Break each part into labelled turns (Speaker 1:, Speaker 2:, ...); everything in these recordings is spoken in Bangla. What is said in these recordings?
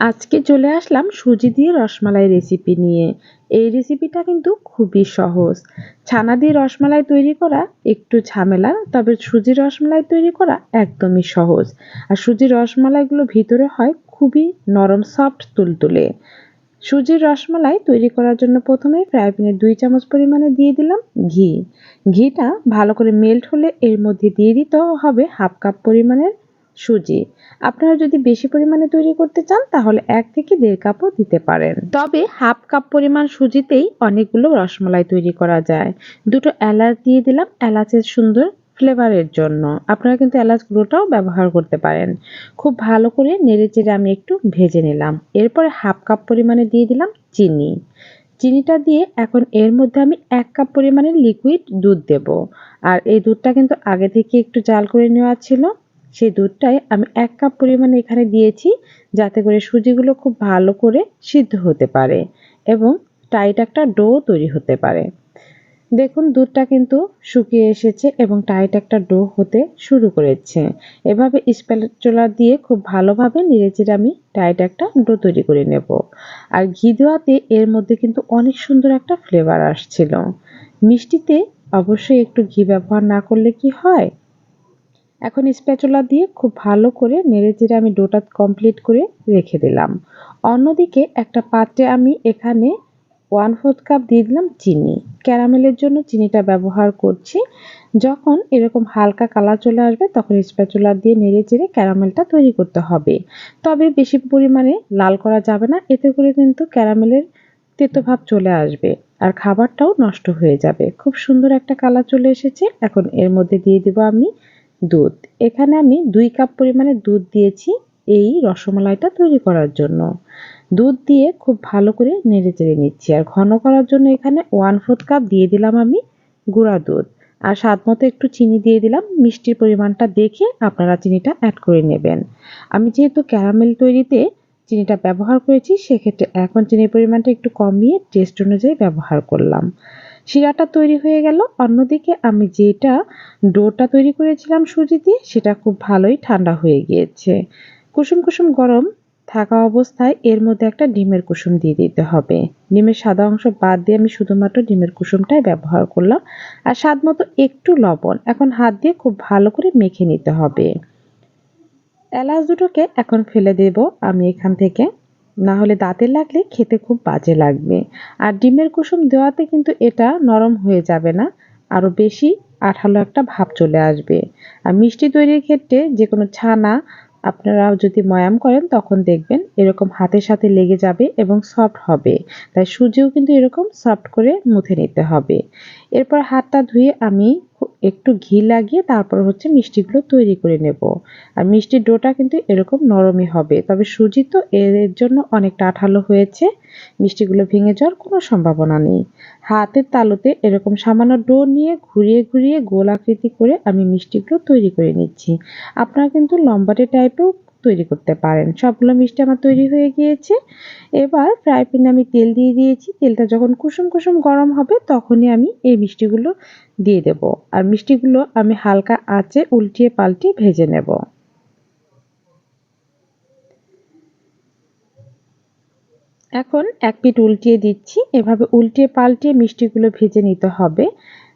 Speaker 1: আজকে চলে আসলাম সুজি দিয়ে রসমালাই রেসিপি নিয়ে। এই রেসিপিটা কিন্তু খুবই সহজ। ছানা দিয়ে রসমালাই তৈরি করা একটু ঝামেলা, তবে সুজি রসমালাই তৈরি করা একদমই সহজ। আর সুজির রসমালাইগুলো ভিতরে হয় খুবই নরম সফট তুলতুলে। সুজির রসমালাই তৈরি করার জন্য প্রথমে ফ্রাই প্যানে দুই চামচ পরিমাণে দিয়ে দিলাম ঘি। ঘিটা ভালো করে মেল্ট হলে এর মধ্যে দিয়ে দিতে হবে হাফ কাপ পরিমাণের সুজি। আপনারা যদি বেশি পরিমাণে তৈরি করতে চান, তাহলে এক থেকে দেড় কাপও দিতে পারেন। তবে হাফ কাপ পরিমাণ সুজিতেই অনেকগুলো রসমালাই তৈরি করা যায়। দুটো এলাচ দিয়ে দিলাম এলাচের সুন্দর ফ্লেভারের জন্য। আপনারা কিন্তু এলাচ গুঁড়োটাও ব্যবহার করতে পারেন। খুব ভালো করে নেড়ে চেড়ে আমি একটু ভেজে নিলাম। এরপরে হাফ কাপ পরিমাণে দিয়ে দিলাম চিনি। চিনিটা দিয়ে এখন এর মধ্যে আমি এক কাপ পরিমাণে লিকুইড দুধ দেব। আর এই দুধটা কিন্তু আগে থেকে একটু জাল করে নেওয়া ছিল। সেই দুধটাই আমি এক কাপ পরিমাণে এখানে দিয়েছি যাতে করে সুজিগুলো খুব ভালো করে সিদ্ধ হতে পারে এবং টাইট একটা ডো তৈরি হতে পারে। দেখুন দুধটা কিন্তু শুকিয়ে এসেছে এবং টাইট একটা ডো হতে শুরু করেছে। এভাবে স্প্যাচুলা দিয়ে খুব ভালোভাবে নেড়েচেড়ে আমি টাইট একটা ডো তৈরি করে নেব। আর ঘি দেওয়াতে এর মধ্যে কিন্তু অনেক সুন্দর একটা ফ্লেভার আসছিল। মিষ্টিতে অবশ্যই একটু ঘি ব্যবহার না করলে কি হয়? এখন স্প্যাচুলা দিয়ে খুব ভালো করে নেড়ে চেড়ে আমি ডোটা কমপ্লিট করে রেখে দিলাম। অন্যদিকে একটা পাত্রে আমি এখানে ওয়ান ফোর্থ কাপ দিয়ে দিলাম চিনি। ক্যারামেলের জন্য চিনিটা ব্যবহার করছি। যখন এরকম হালকা কালার চলে আসবে, তখন স্প্যাচুলা দিয়ে নেড়ে চেড়ে ক্যারামেলটা তৈরি করতে হবে। তবে বেশি পরিমাণে লাল করা যাবে না, এতে করে কিন্তু ক্যারামেলের তেতো ভাব চলে আসবে আর খাবারটাও নষ্ট হয়ে যাবে। খুব সুন্দর একটা কালার চলে এসেছে। এখন এর মধ্যে দিয়ে দেবো আমি দুধ। এখানে আমি দুই কাপ পরিমাণে দুধ দিয়েছি এই রসমালাইটা তৈরি করার জন্য। দুধ দিয়ে খুব ভালো করে নেড়ে চেড়ে নিচ্ছি। আর ঘন করার জন্য এখানে ওয়ান ফোর্থ কাপ দিয়ে দিলাম আমি গুঁড়া দুধ। আর স্বাদ মতো একটু চিনি দিয়ে দিলাম। মিষ্টির পরিমাণটা দেখে আপনারা চিনিটা অ্যাড করে নেবেন। আমি যেহেতু ক্যারামেল তৈরিতে চিনিটা ব্যবহার করেছি, সেক্ষেত্রে এখন চিনির পরিমাণটা একটু কমিয়ে টেস্ট অনুযায়ী ব্যবহার করলাম। শিরাটা তৈরি হয়ে গেল। অন্যদিকে আমি যেটা ডোটা তৈরি করেছিলাম সুজি দিয়ে, সেটা খুব ভালোই ঠান্ডা হয়ে গিয়েছে। কুসুম কুসুম গরম থাকা অবস্থায় এর মধ্যে একটা ডিমের কুসুম দিয়ে দিতে হবে। ডিমের সাদা অংশ বাদ দিয়ে আমি শুধুমাত্র ডিমের কুসুমটাই ব্যবহার করলাম। আর স্বাদ মতো একটু লবণ। এখন হাত দিয়ে খুব ভালো করে মেখে নিতে হবে। এলাচ দুটোকে এখন ফেলে দেব আমি এখান থেকে। না হলে দাঁতে লাগলে খেতে খুব বাজে লাগবে। আর ডিমের কুসুম দেওয়াতে কিন্তু এটা নরম হয়ে যাবে না আরও বেশি আঠালো একটা ভাব চলে আসবে। আর মিষ্টি তৈরির ক্ষেত্রে যে কোনো ছানা আপনারা যদি ময়াম করেন তখন দেখবেন এরকম হাতের সাথে লেগে যাবে এবং সফট হবে। তাই সুজিও কিন্তু এরকম সফট করে মুথে নিতে হবে। এরপর হাতটা ধুয়ে আমি একটু ঘি লাগিয়ে তারপর হচ্ছে মিষ্টিগুলো তৈরি করে নেব। আর মিষ্টির ডোটা কিন্তু এরকম নরমই হবে। তবে সুজি তো এর জন্য অনেকটা আঠালো হয়েছে। মিষ্টিগুলো ভেঙে যাওয়ার কোনো সম্ভাবনা নেই। হাতের তালুতে এরকম সামান্য ডো নিয়ে ঘুরিয়ে ঘুরিয়ে গোল আকৃতি করে আমি মিষ্টিগুলো তৈরি করে নিচ্ছি। আপনারা কিন্তু লম্বাটে টাইপেও তৈরি করতে পারেন। সবগুলো মিষ্টি আমার তৈরি হয়ে গিয়েছে। এবার ফ্রাই প্যানে আমি তেল দিয়ে দিয়েছি। তেলটা যখন কুসুম কুসুম গরম হবে, তখনই আমি এই মিষ্টিগুলো দিয়ে দেব। আর মিষ্টিগুলো আমি হালকা আঁচে উল্টিয়ে পাল্টিয়ে ভেজে নেব। এখন এক পিঠ উল্টিয়ে দিচ্ছি। এভাবে উল্টিয়ে পাল্টিয়ে মিষ্টিগুলো ভেজে নিতে হবে।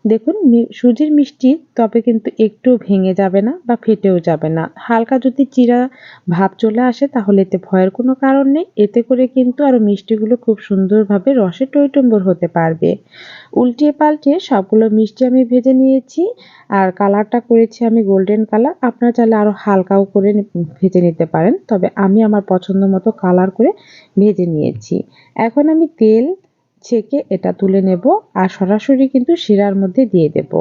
Speaker 1: দেখুন সুজির মিষ্টি তবে কিন্তু একটু ভেঙে যাবে না বা ফেটেও যাবে না। হালকা যদি চিরা ভাব চলে আসে তাহলে এতে ভয়ের কোনো কারণ নেই। এতে করে কিন্তু আরও মিষ্টিগুলো খুব সুন্দরভাবে রসে টইটম্বর হতে পারবে। উল্টিয়ে পাল্টিয়ে সবগুলো মিষ্টি আমি ভেজে নিয়েছি আর কালারটা করেছি আমি গোল্ডেন কালার। আপনারা চাইলে আরও হালকাও করে ভেজে নিতে পারেন। তবে আমি আমার পছন্দ মতো কালার করে ভেজে নিয়েছি। এখন আমি তেল ছেঁকে এটা তুলে নেব আর সরাসরি কিন্তু শিরার মধ্যে দিয়ে দেব।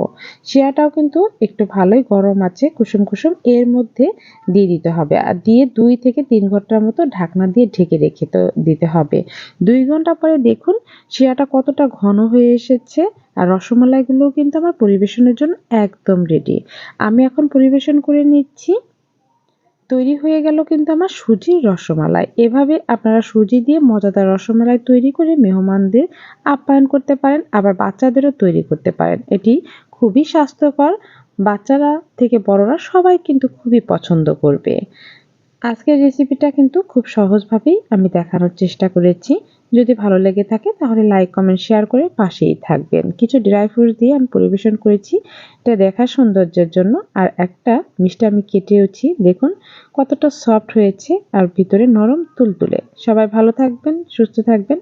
Speaker 1: শিরাটাও কিন্তু একটু ভালোই গরম আছে, কুসুম কুসুম, এর মধ্যে দিয়ে দিতে হবে আর দিয়ে দুই থেকে তিন ঘণ্টার মতো ঢাকনা দিয়ে ঢেকে রেখে তো দিতে হবে। দুই ঘণ্টা পরে দেখুন শিরাটা কতটা ঘন হয়ে এসেছে আর রসমালাইগুলোও কিন্তু আমার পরিবেশনের জন্য একদম রেডি আমি এখন পরিবেশন করে নিচ্ছি। তৈরি হয়ে গেল কিন্তু আমার সুজির রসমালাই। এভাবে আপনারা সুজি দিয়ে মজাদার রসমালাই তৈরি করে মেহমানদের আপ্যায়ন করতে পারেন, আবার বাচ্চাদেরও তৈরি করতে পারেন। এটি খুবই স্বাস্থ্যকর। বাচ্চারা থেকে বড়রা সবাই কিন্তু খুবই পছন্দ করবে। আজকের রেসিপিটা কিন্তু খুব সহজভাবেই আমি দেখানোর চেষ্টা করেছি। যদি ভালো লেগে থাকে, তাহলে লাইক কমেন্ট শেয়ার করে পাশেই থাকবেন। কিছু ড্রাই ফ্রুট দিয়ে আমি পরিবেশন করেছি, এটা দেখার সৌন্দর্যের জন্য। আর একটা মিষ্টি আমি কেটেওছি, দেখুন কতটা সফট হয়েছে আর ভিতরে নরম তুলতুলে। সবাই ভালো থাকবেন, সুস্থ থাকবেন।